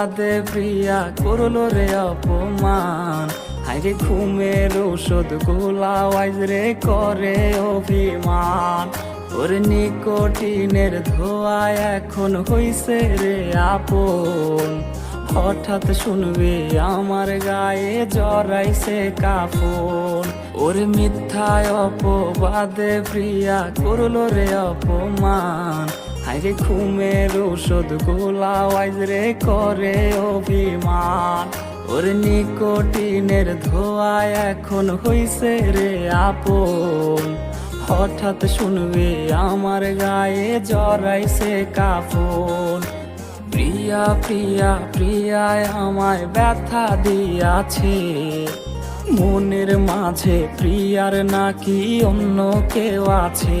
অপবাদে প্রিয়া করল রে অপমান। হাইরে ঘুমের ঔষধ গোলাওয়াইজ রে করে অভিমান। ওর নিকোটিনের ধোয়া এখন হইছে রে আপন। হঠাৎ শুনবে আমার গায়ে জড়াইছে কাফন। ওর মিথ্যায় অপবাদে প্রিয়া করল রে অপমান। হাইরে ঘুমের ঔষধ গোলাওয়াইজ রে করে অভিমান। ওর নিকোটিনের ধোয়া এখন হইছে রে আপন। হঠাৎ শুনবে আমার গায়ে জড়াইছে কাফন। প্রিয়া প্রিয়া, প্রিয়ায় আমায় ব্যথা দিয়াছে। মনের মাঝে প্রিয়ার নাকি অন্য কেউ আছে।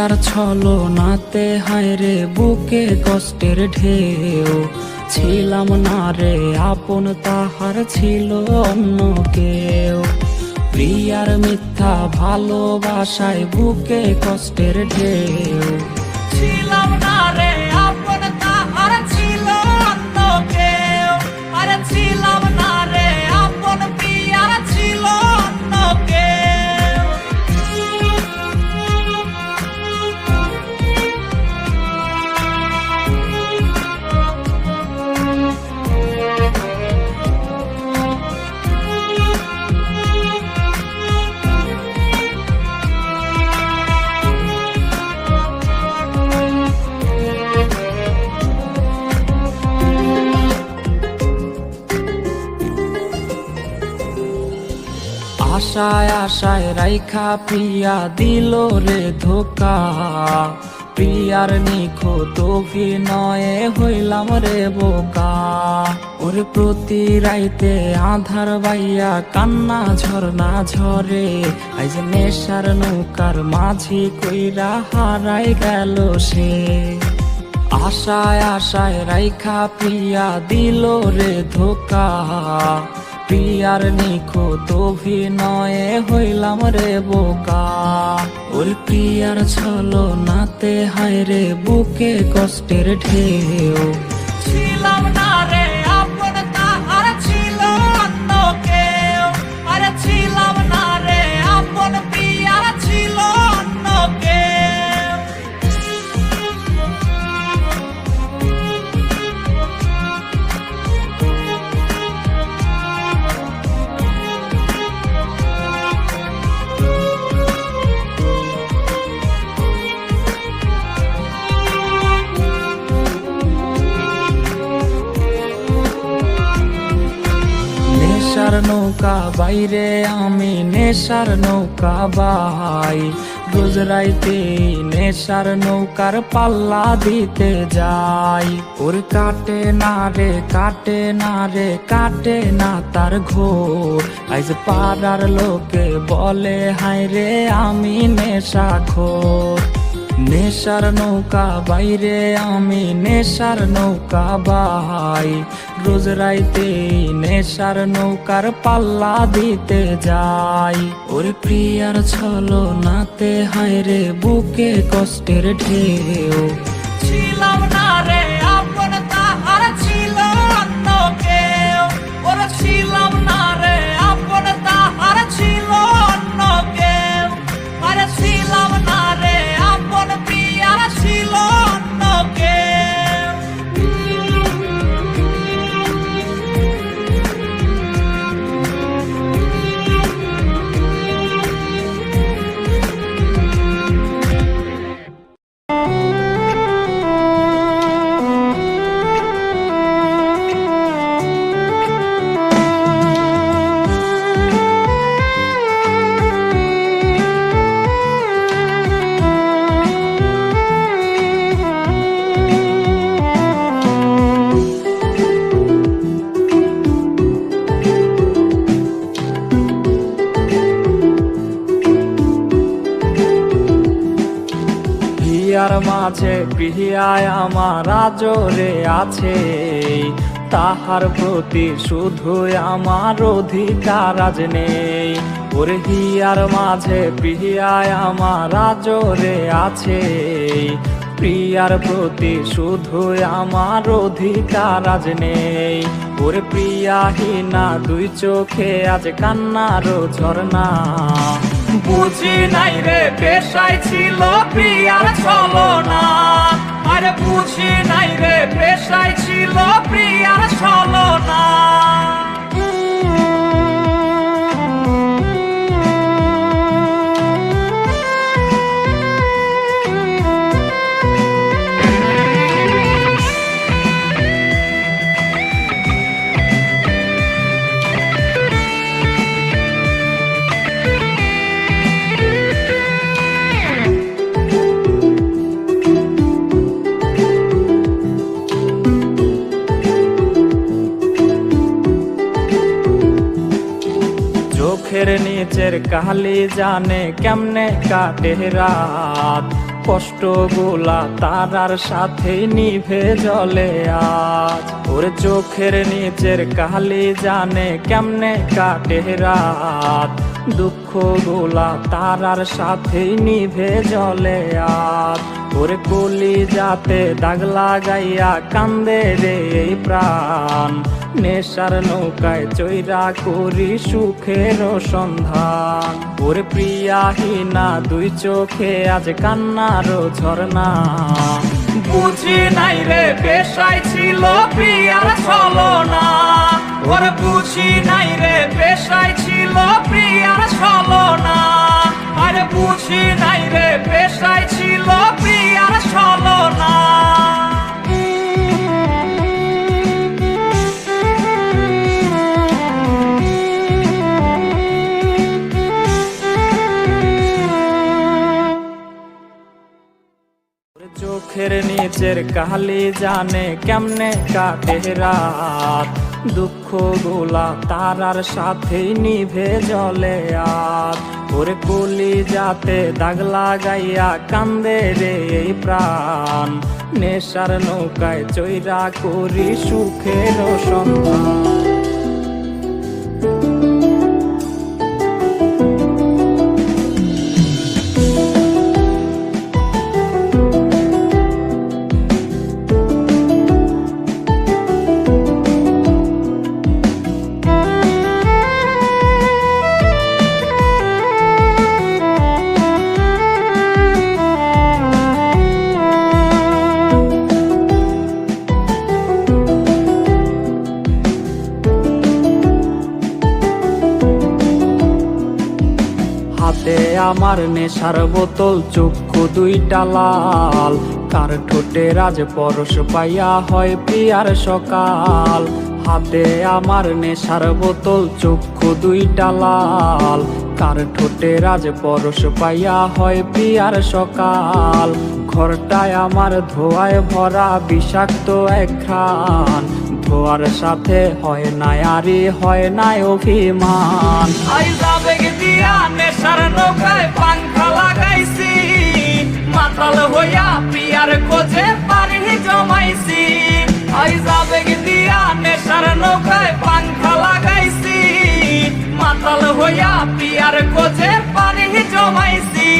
প্রিয়ার ছলো নাতে, হায় রে, বুকে কষ্টের ঢেউ। ছিলাম না রে, আপন তাহার ছিল অন্য কেউ। প্রিয়ার মিথ্যা ভালোবাসায় বুকে কষ্টের ঢেউ। আশায় আশায় রাইখা, প্রিয়া দিল রে ধোকা। প্রিয়ার নিখোঁত অভিনয়ে হইলাম রে বোকা। ওরে প্রতি রাইতে আধার বাইয়া কান্না ঝরনা ঝরে। আইজ নেশার নৌকার মাঝি কইরা হারাই গেল সে। আশায় আশায় রাইখা, প্রিয়া দিল রে ধোকা। প্রিয়ার নিখোঁত অভিনয়ে হইলাম রে বোকা। ওই প্রিয়ার ছলো নাতে হায় রে বুকে কষ্টের ঢেউ। ছিলাম না রে নেশার নৌকা, বাইরে আমি নেশার নৌকা বাই। রোজ রাইতে নেশার নৌকার পাল্লা দিতে যাই। ওর কাটে না রে, কাটে না রে, কাটে না তার ঘোর। আইজ পাড়ার লোকে বলে, হায় রে, আমি নেশা খোর নেশার নৌকা, বাইরে আমি নেশার নৌকা বাই রোজ রাইতে নেশার নৌকার পাল্লা দিতে যাই। ওর প্রিয়ার ছলো নাতে হায় রে বুকে কষ্টের ঢেউ। প্রিয়ার মাঝে প্রিয়ায় আমার আজরে আছে। তাহার প্রতি শুধু আমার অধিকার আজ নেই। ওরে হিয়ার মাঝে প্রিয়ায় আমার আজরে আছে। প্রিয়ার প্রতি শুধু আমার অধিকার আজ নেই। ওরে প্রিয়াহীনা, দুই চোখে আজ কান্নারও ঝর্ণা। বুঝি নাই রে, পেশায় ছিল প্রিয়ার ছলনা। আর বুঝি নাই রে, পেশায় ছিল প্রিয়ার চলো কালি জানে কেমনে কাটে রাত? কষ্ট গোলা তারার সাথে নিভে জলে আজ। ওর চোখের নিচের কালি জানে কেমনে কাটে রাত? দুঃখ গোলা তারার সাথে নিভে জলে আজ। ওরে কলি যাতে দাগ লাগাইয়া কান্দে রে প্রাণ। নেশার নৌকায় চৈরা করি সুখের সন্ধান। ওরে প্রিয়াহীনা, দুই চোখে আজ কান্নার ঝর্ণা। বুঝি নাই রে, পেশায় ছিল প্রিয়ার চলো না ওর বুঝি নাই রে, পেশায় ছিল প্রিয়ার চলো আর বুঝি নাই রে, পেশায় ছিল প্রিয়ার চলো না নিচের কালি জানে কেমনে কাটে রাত। দুঃখ গোলা তারার সাথে নিভে জলে আর। ওরে কলি যাতে দাগ লাগাইয়া কান্দে রে এই প্রাণ। নেশার নৌকায় চৈরা করি সুখের সন্ধান। হাতে আমার নেশার বোতল, চক্ষু দুইটা লাল। তার ঠোঁটে রাজ পরশ পাইয়া হয় প্রিয়ার সকাল। হাতে আমার নেশার বোতল, চক্ষু দুইটা লাল। তার ঠোঁটে রাজ পরশ পাইয়া হয় প্রিয়ার সকাল। ঘরটায় আমার ধোয়ায় ভরা বিষাক্ত এক ঘ্রাণ ধোয়ার সাথে হয় না আরে হয় না অভিমান। আইজা বেগ দিয়া নেশার নৌকায় পাংখা লাগাইছি। মাতাল হইয়া পিয়ার খোঁজে পারি জমাইছি। আইজা বেগ দিয়া নেশার নৌকায় পাংখা লাগাইছি। মাতাল হইয়া পিয়ার খোঁজে পারি জমাইছি।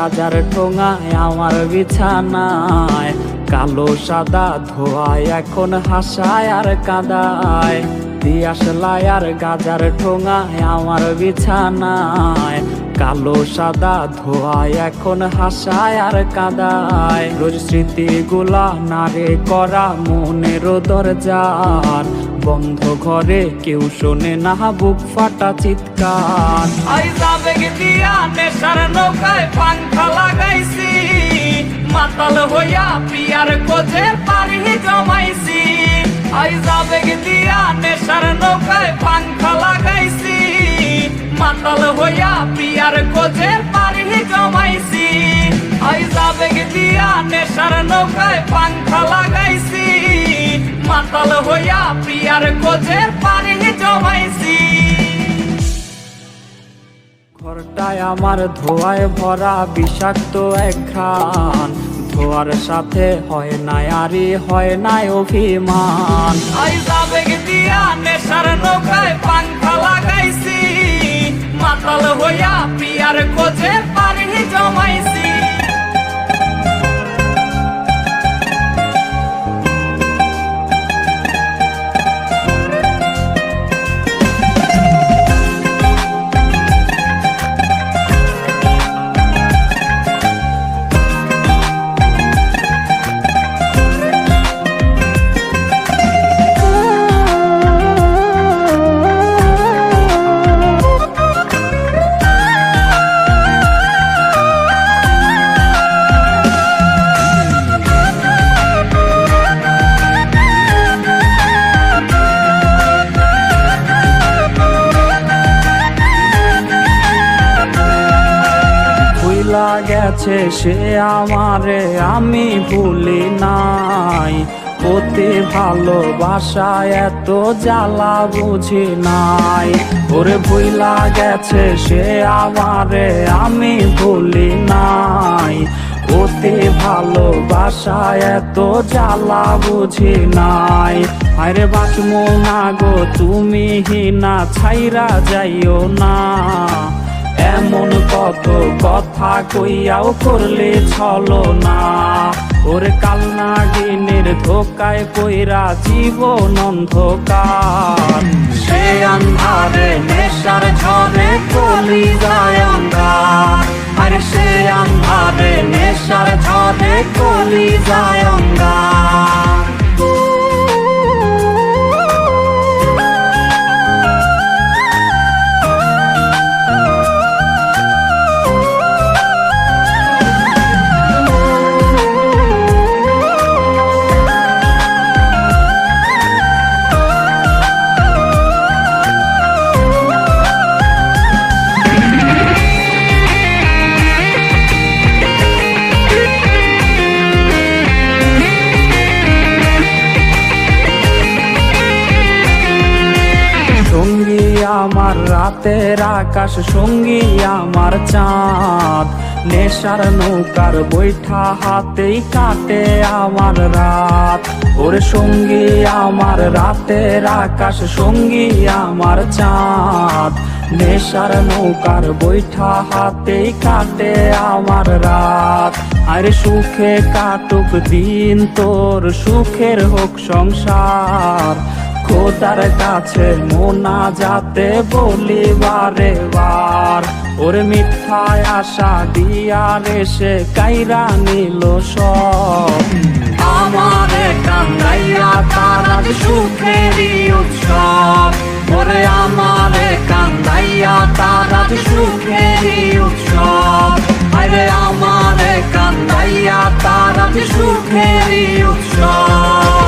গাজার ঠোঙায় আমার বিছানায়, কালো সাদা ধোয়ায় এখন হাসায় আর কাদায়। দিয়াশলায় আর গাজার ঠোঙায় আমার বিছানায় কালো সাদা ধোয়ায়, এখন হাসায় আর কাদায়। রোজ স্মৃতিগুলা নারে করা মনের দরজার। বন্ধ ঘরে কেউ শোনে না, বুক ফাটা চিৎকার। মাতাল হইয়া পিয়ার কোজে পারি জমাইছি। আইজা বেগ দিয়া নেশার নৌকায় পাংখা লাগাইছি। মাতাল হইয়া পিয়ার কোজে পারি জমাইছি। আইজা বেগ দিয়া নেশার নৌকায় পাংখা লাগাইছি। মাতাল হইয়া পিয়ার কোজে পারি জমাইছি। ঘরটায় আমার ধোয়ায় ভরা বিষাক্ত এক ঘ্রাণ ধোয়ার সাথে হয় না আরে হয় না অভিমান। আইজা বেগ দিয়া নেশার নৌকায় সে আমারে আমি ভুলি নাই। অতি ভালোবাসা এত জ্বালা বুঝি নাই। ওরে ভুলা গেছে সে আমারে আমি ভুলি নাই। অতি ভালোবাসা এত জ্বালা বুঝি নাই। আরে বাঁচমো না গো, তুমি হিনা ছাইরা যাইও না। এমন কত কথা কইয়াও করলে ছলো না। ওরে কালনাগিনের ধোকায় পইরা জীবন অন্ধকার। সে আন্ধারে নেশার ঝরে কলি যায় অঙ্গার আরে সে আন্ধারে নেশার ঝরে কলি যায় অঙ্গার রাতের আকাশ সঙ্গী আমার চাঁদ। নেশার নৌকার বৈঠা হাতেই কাটে আমার রাত। ওরে সঙ্গী, আমার রাতের আকাশ সঙ্গী আমার চাঁদ। নেশার নৌকার বৈঠা হাতেই কাটে আমার রাত। আরে সুখে কাটুক দিন, তোর সুখের হোক সংসার। খোদার কাছে মোনা যাতে বলি বারে। বার ওরে মিথ্যায় আশা দিয়া রেসে কাইরা নিল সব। আমারে কান্দাইয়া তার সুখেরই উৎসব। ওরে আমারে কান্দাইয়া তার সুখেরই উৎসব। আরে আমারে কান্দাইয়া তার সুখেরই উৎসব।